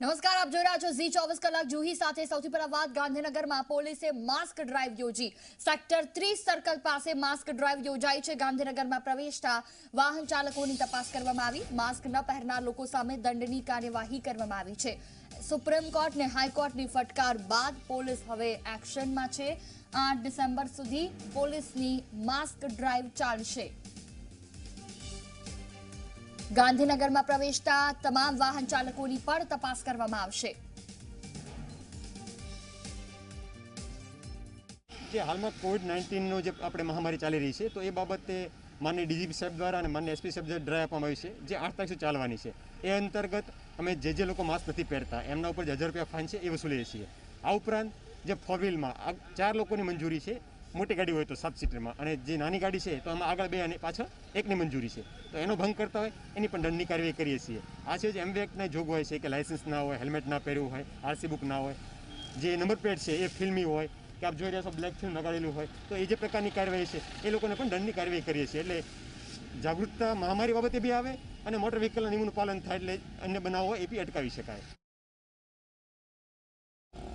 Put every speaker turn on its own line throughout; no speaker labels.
નમસ્કાર, આપ જોઈ રહ્યા છો ઝી ચોવીસ કલાક જુહી સાથે સૌથી પહેલા વાત ગાંધીનગરમાં. પોલીસે માસ્ક ડ્રાઈવ યોજી. સેક્ટર ત્રીસ સર્કલ પાસે માસ્ક ડ્રાઈવ યોજાઈ છે. ગાંધીનગરમાં પ્રવેશતા વાહન ચાલકોની તપાસ કરવામાં આવી. માસ્ક ન પહેરનાર લોકો સામે દંડની કાર્યવાહી કરવામાં આવી છે. સુપ્રીમ કોર્ટ ને હાઈકોર્ટની ફટકાર બાદ પોલીસ હવે એક્શનમાં છે. આઠ ડિસેમ્બર સુધી પોલીસની માસ્ક ડ્રાઈવ ચાલશે. ગાંધીનગરમાં પ્રવેશતા તમામ વાહન ચાલકોની પણ તપાસ કરવામાં આવશે.
જે હાલમાં કોવિડ નાઇન્ટીનનો જે આપણે મહામારી ચાલી રહી છે, તો એ બાબતે માન્ય ડીજીપી સાહેબ દ્વારા અને માન્ય એસપી સાહેબ દ્વારા ડ્રાઈવ આપવામાં આવી છે, જે આઠ તારીખ ચાલવાની છે. એ અંતર્ગત અમે જે જે લોકો માસ્ક નથી પહેરતા, એમના ઉપર જે હજાર રૂપિયા ફાઇન છે એ વસૂલીએ છીએ. આ ઉપરાંત જે ફોર વ્હીલમાં ચાર લોકોની મંજૂરી છે મોટી ગાડી હોય તો સાત સીટરમાં. અને જે નાની ગાડી છે, તો એમાં આગળ બે અને પાછળ એકની મંજૂરી છે. તો એનો ભંગ કરતા હોય, એની પણ દંડની કાર્યવાહી કરીએ છીએ. આ છે જે એમવી એક્ટના જોગવાઈ છે, કે લાયસન્સ ના હોય હેલ્મેટ ના પહેરવું હોય આરસી બુક ના હોય, જે નંબર પ્લેટ છે, એ ફિલ્મી હોય, કે આપ જોઈ રહ્યા છો બ્લેક ફિલ્મ લગાડેલું હોય, તો એ જે પ્રકારની કાર્યવાહી છે, એ લોકોને પણ દંડની કાર્યવાહી કરીએ છીએ. એટલે જાગૃતતા, મહામારી બાબતે બી આવે અને મોટર વ્હીકલના નિયમોનું પાલન થાય એટલે અન્ય બનાવો એ બી અટકાવી શકાય.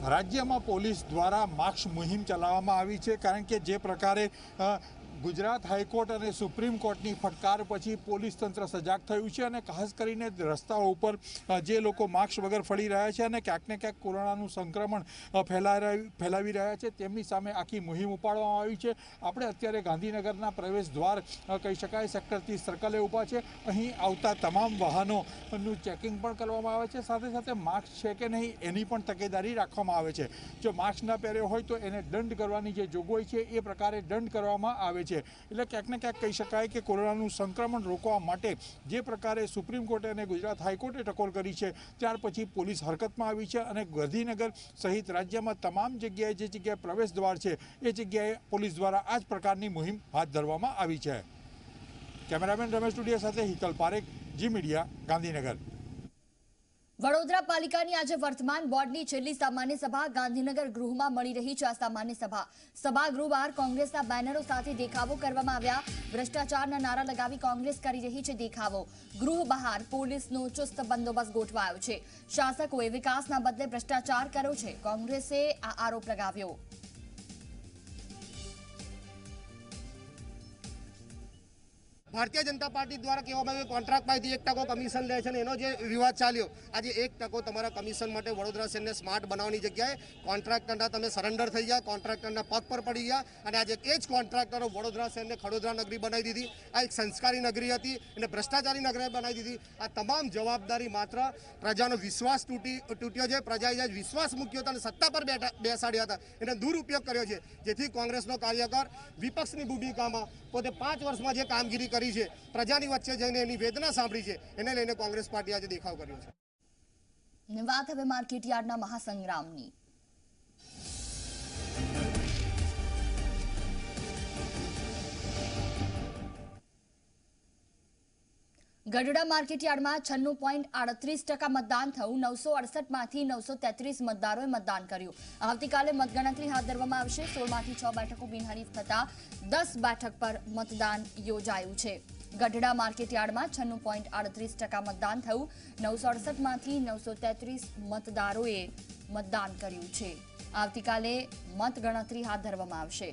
રાજ્યમાં પોલીસ દ્વારા માર્ક્સ મુહિમ ચલાવવામાં આવી છે કારણ કે જે પ્રકારે ગુજરાત હાઈકોર્ટ અને સુપ્રીમ કોર્ટની ફટકાર પછી પોલીસ તંત્ર સજાગ થયું છે અને ખાસ કરીને રસ્તાઓ ઉપર જે લોકો માસ્ક વગર ફરી રહ્યા છે અને ક્યાંક ને ક્યાંક કોરોનાનું સંક્રમણ ફેલાવી રહ્યા છે, તેમની સામે આખી મુહિમ ઉપાડવામાં આવી છે. આપણે અત્યારે ગાંધીનગરના પ્રવેશ દ્વાર કહી શકાય, સેક્ટરથી સર્કલે ઊભા છે. અહીં આવતા તમામ વાહનોનું ચેકિંગ પણ કરવામાં આવે છે. સાથે સાથે માસ્ક છે કે નહીં એની પણ તકેદારી રાખવામાં આવે છે. જો માસ્ક ન પહેર્યો હોય તો એને દંડ કરવાની જે જોગવાઈ છે એ પ્રકારે દંડ કરવામાં આવે છે. એટલે ક્યાંક ને ક્યાંક કહી શકાય કે કોરોનાનું સંક્રમણ રોકવા માટે જે પ્રકારે સુપ્રીમ કોર્ટે અને ગુજરાત હાઈકોર્ટે ટકોર કરી છે, ત્યાર પછી પોલીસ હરકતમાં આવી છે અને ગાંધીનગર સહિત રાજ્યમાં તમામ જગ્યાએ જે જગ્યાએ પ્રવેશ દ્વાર છે, એ જગ્યાએ પોલીસ દ્વારા આ જ પ્રકારની મુહિમ હાથ ધરવામાં આવી છે. કેમેરામેન રમેશ ટુડિયા સાથે હિતલ પારેખ, જી મીડિયા, ગાંધીનગર.
વડોદરા પાલિકાની આજે વર્તમાન બોર્ડની છેલ્લી સામાન્ય સભા ગાંધીનગર ગૃહમાં મળી રહી છે આ સામાન્ય સભા. સભાગૃહ બહાર કોંગ્રેસના બેનરો સાથે દેખાવો કરવામાં આવ્યા. ભ્રષ્ટાચારના નારા લગાવી કોંગ્રેસ કરી રહી છે દેખાવો. ગૃહ બહાર પોલીસનો ચુસ્ત બંદોબસ્ત ગોઠવાયો છે. શાસકોએ વિકાસના બદલે ભ્રષ્ટાચાર કર્યો છે. કોંગ્રેસે આ આરોપ લગાવ્યો.
ભારતીય જનતા પાર્ટી દ્વારા કહેવામાં આવ્યું કોન્ટ્રાક્ટ પાસેથી એક ટકો કમિશન લે છે અને એનો જે વિવાદ ચાલ્યો, આજે એક ટકો તમારા કમિશન માટે વડોદરા શહેરને સ્માર્ટ બનાવવાની જગ્યાએ કોન્ટ્રાક્ટરના તમે સરેન્ડર થઈ ગયા કોન્ટ્રાક્ટરના પગ પર પડી ગયા અને આજે એ જ કોન્ટ્રાક્ટરો વડોદરા શહેરને ખડોદરા નગરી બનાવી દીધી. આ એક સંસ્કારી નગરી હતી અને ભ્રષ્ટાચારી નગરી બનાવી દીધી. આ તમામ જવાબદારી માત્ર પ્રજાનો વિશ્વાસ તૂટી, તૂટ્યો છે. પ્રજાએ વિશ્વાસ મૂક્યો હતો અને સત્તા પર બેઠા, બેસાડ્યા હતા. એને દુરુપયોગ કર્યો છે. જેથી કોંગ્રેસનો કાર્યકર વિપક્ષની ભૂમિકામાં પોતે પાંચ વર્ષમાં જે કામગીરી કરી છે. પ્રજાની વચ્ચે જઈને એની વેદના સાંભળી છે. એને લઈને કોંગ્રેસ પાર્ટી આજે દેખાવ કર્યો છે.
વાત હવે માર્કેટ યાર્ડના મહાસંગ્રામની. ગઢડા માર્કેટયાર્ડમાં છન્નું પોઈન્ટ આડત્રીસ ટકા મતદાન થયું. નવસો અડસઠમાંથી નવસો તેત્રીસ મતદારોએ મતદાન કર્યું. આવતીકાલે મતગણતરી હાથ ધરવામાં આવશે. સોળમાંથી છ બેઠકો બિનહરીફ થતાં દસ બેઠક પર મતદાન યોજાયું છે. ગઢડા માર્કેટયાર્ડમાં છન્નું પોઈન્ટ આડત્રીસ ટકા મતદાન થયું. નવસો અડસઠમાંથી નવસો તેત્રીસ મતદારોએ મતદાન કર્યું છે. આવતીકાલે મતગણતરી હાથ ધરવામાં આવશે.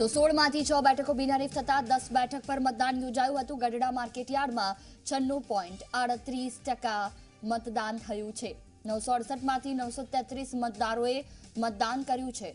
તો સોળમાંથી છ બેઠકો બિનહરીફ થતા દસ બેઠક પર મતદાન યોજાયું હતું. ગઢડા માર્કેટયાર્ડમાં છન્નું પોઈન્ટ આડત્રીસ ટકા મતદાન થયું છે. નવસો અડસઠમાંથી નવસો તેત્રીસ મતદારોએ મતદાન કર્યું છે.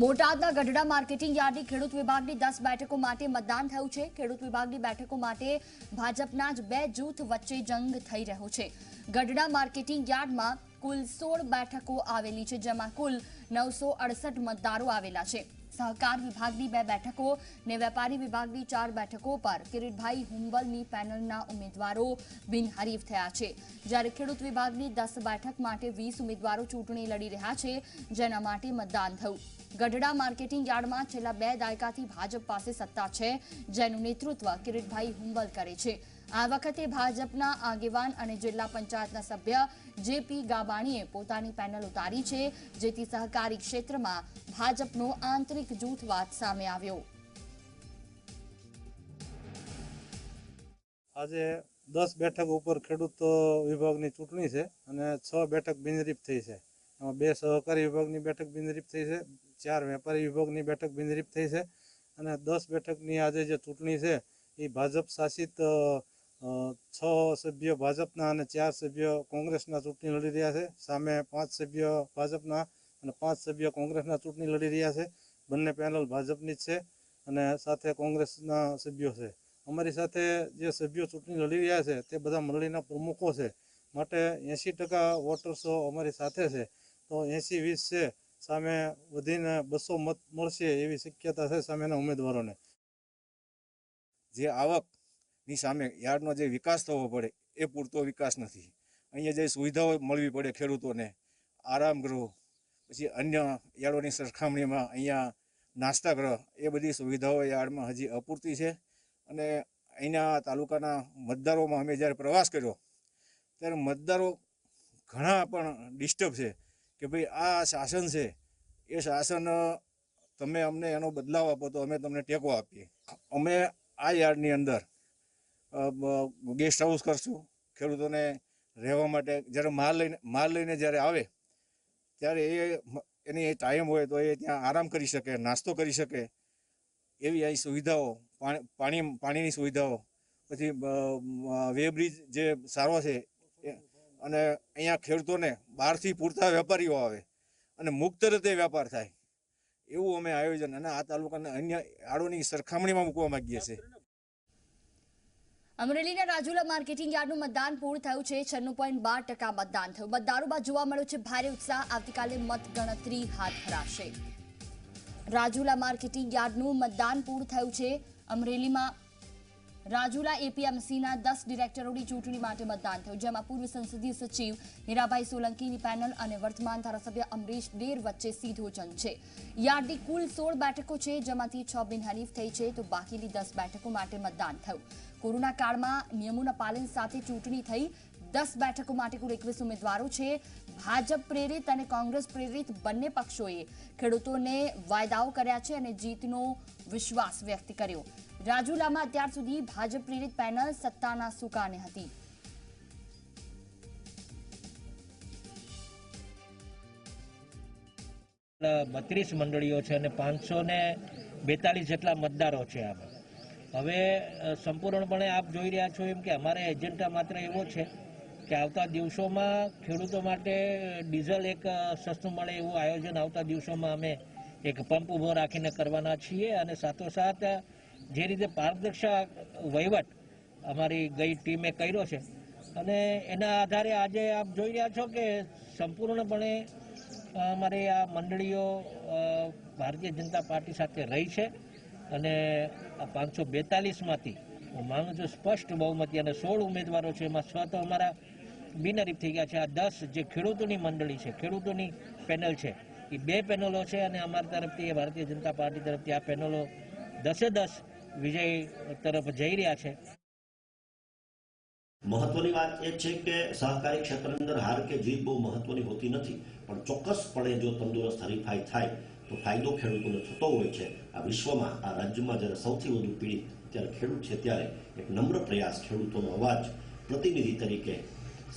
બોટાદના ગઢડા માર્કેટિંગ યાર્ડની ખેડૂત વિભાગની દસ બેઠકો માટે મતદાન થયું છે. ખેડૂત વિભાગની બેઠકો માટે ભાજપના જ બે જૂથ વચ્ચે જંગ થઈ રહ્યો છે. ગઢડા માર્કેટિંગ યાર્ડમાં કુલ સોળ બેઠકો આવેલી છે, જેમાં કુલ નવસો અડસઠ મતદારો આવેલા છે. સહકાર વિભાગની બે બેઠકો ને વેપારી વિભાગની ચાર બેઠકો પર કિરીટભાઈ હુંબલની પેનલના ઉમેદવારો બિનહરીફ થયા છે. જ્યારે ખેડૂત વિભાગની દસ બેઠક માટે વીસ ઉમેદવારો ચૂંટણી લડી રહ્યા છે, જેના માટે મતદાન થયું. ગઢડા માર્કેટિંગ યાર્ડમાં છેલ્લા બે દાયકાથી ભાજપ પાસે સત્તા છે, જેનું નેતૃત્વ કિરીટભાઈ હુંબલ કરે છે. આ વખતે ભાજપના આગેવાન અને જિલ્લા પંચાયતના સભ્ય જેપી ગાબાણીએ પોતાની પેનલ ઉતારી છે, જેથી સહકારી ક્ષેત્રમાં ભાજપનો આંતરિક જૂથવાદ સામે આવ્યો.
આજે દસ બેઠક ઉપર ખેડૂત વિભાગની ચૂંટણી છે અને છ બેઠક બિનરીફ થઈ છે. એમાં બે સહકારી વિભાગની બેઠક બિનહરીફ થઈ છે, ચાર વેપારી વિભાગની બેઠક બિનરીફ થઈ છે અને દસ બેઠકની આજે જે ચૂંટણી છે, એ ભાજપ શાસિત છ સભ્ય ભાજપના અને ચાર સભ્ય કોંગ્રેસના ચૂંટણી લડી રહ્યા છે. સામે પાંચ સભ્ય ભાજપના અને પાંચ સભ્ય કોંગ્રેસના ચૂંટણી લડી રહ્યા છે. બંને પેનલ ભાજપની જ છે અને સાથે કોંગ્રેસના સભ્યો છે. અમારી સાથે જે સભ્યો ચૂંટણી લડી રહ્યા છે તે બધા મંડળીના પ્રમુખો છે. માટે એંસી ટકા વોટર્સો અમારી સાથે છે. તો એંસી વીસ છે. સામે વધીને બસો મત મળશે એવી શક્યતા છે સામેના ઉમેદવારોને.
જે આવકની સામે યાર્ડનો જે વિકાસ થવો પડે, એ પૂરતો વિકાસ નથી. અહીંયા જે સુવિધાઓ મળવી પડે ખેડૂતોને, આરામ ગૃહ, પછી અન્ય યાર્ડોની સરખામણીમાં અહીંયા નાસ્તા ગૃહ, એ બધી સુવિધાઓ યાર્ડમાં હજી અપૂરતી છે. અને અહીંના તાલુકાના મતદારોમાં અમે જ્યારે પ્રવાસ કર્યો, ત્યારે મતદારો ઘણા પણ ડિસ્ટર્બ છે કે ભાઈ આ શાસન છે, એ શાસન, તમે અમને એનો બદલાવ આપો તો અમે તમને ટેકો આપીએ. અમે આ યાર્ડની અંદર ગેસ્ટ હાઉસ કરશું. ખેડૂતોને રહેવા માટે જ્યારે માલ લઈને માલ લઈને જ્યારે આવે, ત્યારે એ એની ટાઈમ હોય તો એ ત્યાં આરામ કરી શકે, નાસ્તો કરી શકે, એવી અહીં સુવિધાઓ, પાણી પાણી, પાણીની સુવિધાઓ, પછી વે બ્રિજ જે સારો છે અને અહીંયા ખેડૂતોને બહારથી પૂરતા વેપારીઓ આવે, અને મુક્ત રીતે વેપાર થાય. એવું અમે આયોજન અને આ તાલુકાને અન્ય આડોની સરખામણીમાં મૂકવા માગીએ છીએ.
અમરેલીના રાજુલા માર્કેટિંગ યાર્ડનું મતદાન પૂર્ણ થયું છે. છન્નું પોઈન્ટ બાર ટકા મતદાન થયું. મતદારોમાં જોવા મળ્યો છે, ભારે ઉત્સાહ. આવતીકાલે મતગણતરી હાથ ધરાશે. રાજુલા માર્કેટિંગ યાર્ડનું મતદાન પૂર્ણ થયું છે. અમરેલીમાં રાજુલા એપીએમસીના દસ ડિરેક્ટરોની ચૂંટણી માટે મતદાન થયું, જેમાં પૂર્વ સંસદીય સચિવ હીરાભાઈ સોલંકીની પેનલ અને વર્તમાન ધારાસભ્ય અમરીશ ડેર વચ્ચે સીધો જંગ છે. યાર્ડની કુલ સોળ બેઠકો છે, જેમાંથી છ બિનહરીફ થઈ છે, તો બાકીની દસ બેઠકો માટે મતદાન થયું. કોરોના કાળમાં નિયમોના પાલન સાથે ચૂંટણી થઈ. દસ બેઠકો માટે કુલ એકવીસ ઉમેદવારો છે. ભાજપ પ્રેરિત અને કોંગ્રેસ પ્રેરિત બંને પક્ષોએ ખેડૂતોને વાયદાઓ કર્યા છે અને જીતનો વિશ્વાસ વ્યક્ત કર્યો. રાજુલામાં અત્યાર સુધી ભાજપ પ્રેરિત પેનલ સત્તાના સુકાને હતી.
બત્રીસ મંડળીઓ છે અને પાંચસો ને બેતાલીસ જેટલા મતદારો છે આમાં. હવે સંપૂર્ણપણે આપ જોઈ રહ્યા છો એમ કે અમારે એજન્ડા માત્ર એવો છે કે આવતા દિવસોમાં ખેડૂતો માટે ડીઝલ એક સસ્તું મળે એવું આયોજન આવતા દિવસોમાં અમે એક પંપ ઊભો રાખીને કરવાના છીએ અને સાથોસાથ જે રીતે પારદર્શક વહીવટ અમારી ગઈ ટીમે કર્યો છે, અને એના આધારે આજે આપ જોઈ રહ્યા છો કે સંપૂર્ણપણે અમારી આ મંડળીઓ ભારતીય જનતા પાર્ટી સાથે રહી છે, અને આ પાંચસો બેતાલીસમાંથી હું માનું છું સ્પષ્ટ બહુમતી અને સોળ ઉમેદવારો છે, એમાં છ તો અમારા બિનહરીફ થઈ ગયા છે, આ દસ જે ખેડૂતોની મંડળી છે, ખેડૂતોની પેનલ છે, એ બે પેનલો છે, અને અમારી તરફથી ભારતીય જનતા પાર્ટી તરફથી આ પેનલો દસે દસ વિજય તરફ જઈ રહ્યા છે.
મહત્વની વાત એ છે કે સહકારી ક્ષેત્રની અંદર હાર કે જીત બહુ મહત્વની હોતી નથી. પણ ચોક્કસપણે જો તંદુરસ્ત હરીફાઈ થાય, તો ફાયદો ખેડૂતોને થતો હોય છે. આ વિશ્વમાં, આ રાજ્યમાં જ્યારે સૌથી વધુ પીડિત ત્યારે ખેડૂત છે ત્યારે એક નમ્ર પ્રયાસ ખેડૂતોનો અવાજ પ્રતિનિધિ તરીકે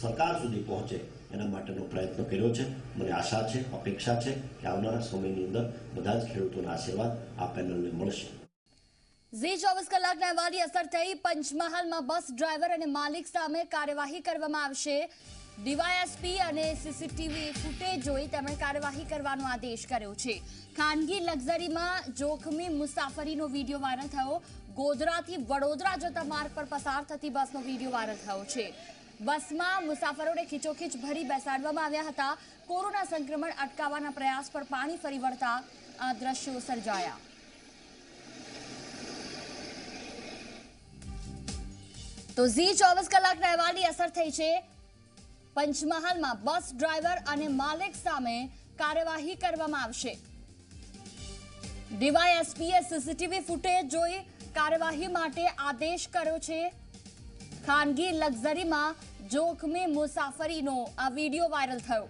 સરકાર સુધી પહોંચે એના માટેનો પ્રયત્ન કર્યો છે. મને આશા છે, અપેક્ષા છે કે આવનારા સમયની અંદર બધા જ ખેડૂતોના આશીર્વાદ આ પેનલને મળશે.
ઝી ચોવીસ કલાકના અહેવાલની અસર થઈ પંચમહાલમાં બસ ડ્રાઈવર અને માલિક સામે કાર્યવાહી કરવામાં આવશે. ડીવાયએસપી અને સીસીટીવી ફૂટેજ જોઈ તેમણે કાર્યવાહી કરવાનો આદેશ કર્યો છે. ખાનગી લક્ઝરીમાં જોખમી મુસાફરીનો વીડિયો વાયરલ થયો. ગોધરાથી વડોદરા જતા માર્ગ પર પસાર થતી બસનો વીડિયો વાયરલ થયો છે. બસમાં મુસાફરોને ખીચોખીચ ભરી બેસાડવામાં આવ્યા હતા. કોરોના સંક્રમણ અટકાવવાના પ્રયાસ પર પાણી ફરી વળતા આ દ્રશ્યો સર્જાયા. તો ઝી ચોવીસ કલાકના અહેવાલની અસર થઈ છે. પંચમહાલમાં બસ ડ્રાઈવર અને માલિક સામે કાર્યવાહી કરવામાં આવશે. ડીવાયએસપીએ સીસીટીવી ફૂટેજ જોઈ કાર્યવાહી માટે આદેશ કર્યો છે. ખાનગી લક્ઝરીમાં જોખમી મુસાફરીનો આ વીડિયો વાયરલ થયો.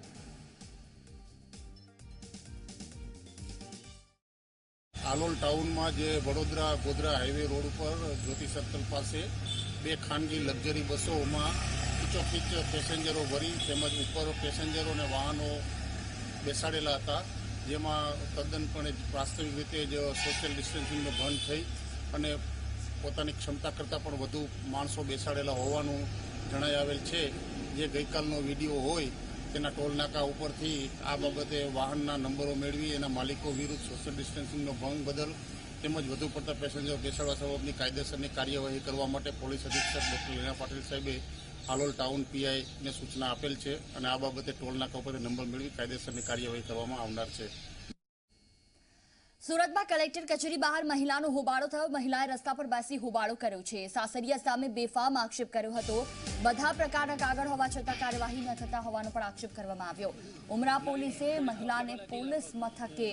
આલોલ ટાઉનમાં જે વડોદરા ગોધરા હાઈવે રોડ ઉપર જ્યોતિ સર્કલ પાસે બે ખાનગી લક્ઝરી બસોમાં ખીચોખીચ પેસેન્જરો ભરી તેમજ ઉપર પેસેન્જરો અને વાહનો બેસાડેલા હતા, જેમાં તદ્દનપણે વાસ્તવિક રીતે જ સોશિયલ ડિસ્ટન્સિંગનો ભંગ થઈ અને પોતાની ક્ષમતા કરતાં પણ વધુ માણસો બેસાડેલા હોવાનું જણાઈ આવેલ છે. જે ગઈકાલનો વીડિયો હોય, તેના ટોલનાકા ઉપરથી આ બાબતે વાહનના નંબરો મેળવી એના માલિકો વિરુદ્ધ સોશિયલ ડિસ્ટન્સિંગનો ભંગ બદલ તેમજ વધુ પડતા પેસેન્જર બેસાડવા સબબની કાયદેસરની કાર્યવાહી કરવા માટે પોલીસ અધિક્ષક ડૉક્ટર લીના પાટીલ સાહેબે હાલોલ ટાઉન પીઆઈને સૂચના આપેલ છે અને આ બાબતે ટોલ નાકા ઉપર નંબર મેળવી કાયદેસરની કાર્યવાહી કરવામાં આવનાર છે.
સુરતમાં કલેક્ટર કચેરી બહાર મહિલાનો હોબાળો થયો. મહિલાએ રસ્તા પર બેસી હોબાળો કર્યો છે. સાસરિયા સામે બેફામ આક્ષેપ કર્યો હતો. બધા પ્રકારના કાગળ હોવા છતાં કાર્યવાહી ન થતા હોવાનો પણ આક્ષેપ કરવામાં આવ્યો. ઉમરા પોલીસે મહિલાને પોલીસ મથકે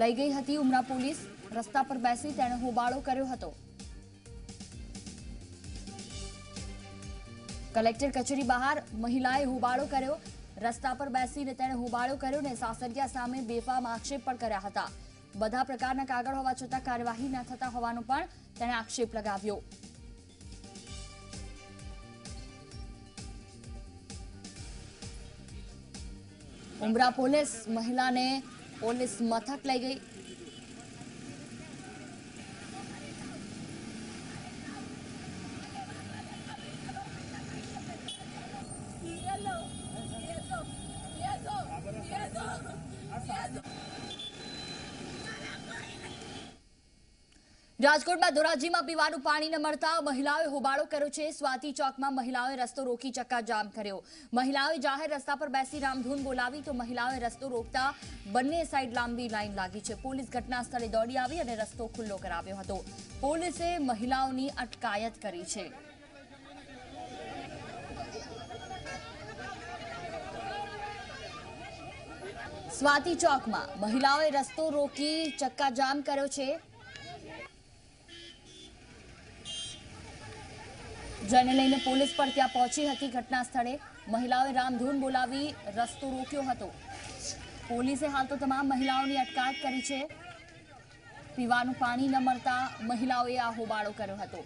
લઈ ગઈ હતી. ઉમરા પોલીસ રસ્તા પર બેસી તેણે હોબાળો કર્યો હતો. કલેક્ટર કચેરી બહાર મહિલાએ હોબાળો કર્યો. રસ્તા પર બેસીને તેણે હોબાળો કર્યો ને સાસરિયા સામે બેફામ આક્ષેપ પણ કર્યા હતા. બધા પ્રકારના કાગળ હોવા છતાં કાર્યવાહી ન થતા હોવાનો પણ તેણે આક્ષેપ લગાવ્યો. ઉમરા પોલીસ મહિલાને પોલીસ મથક લઈ ગઈ. રાજકોટમાં ધોરાજીમાં પીવાનું પાણી ન મળતા મહિલાઓએ હોબાળો કર્યો છે. સ્વાતિ ચોકમાં મહિલાઓએ રસ્તો રોકી ચક્કાજામ કર્યો. મહિલાઓએ જાહેર રસ્તા પર બેસી રામધૂન બોલાવી તો મહિલાઓએ રસ્તો રોકતા બંને સાઈડ લાંબી લાઈન લાગી છે. પોલીસ ઘટના સ્થળે દોડી આવી અને રસ્તો ખુલ્લો કરાવ્યો હતો. પોલીસે મહિલાઓની અટકાયત કરી છે. સ્વાતિ ચોકમાં મહિલાઓએ રસ્તો રોકી ચક્કાજામ કર્યો છે. જેને લઈને પોલીસ પણ ત્યાં પહોંચી હતી ઘટના સ્થળે મહિલાઓએ રામધૂન બોલાવી રસ્તો રોક્યો હતો. પોલીસે હાલ તો તમામ મહિલાઓની અટકાયત કરી છે. પીવાનું પાણી ન મળતા મહિલાઓએ આ હોબાળો કર્યો હતો.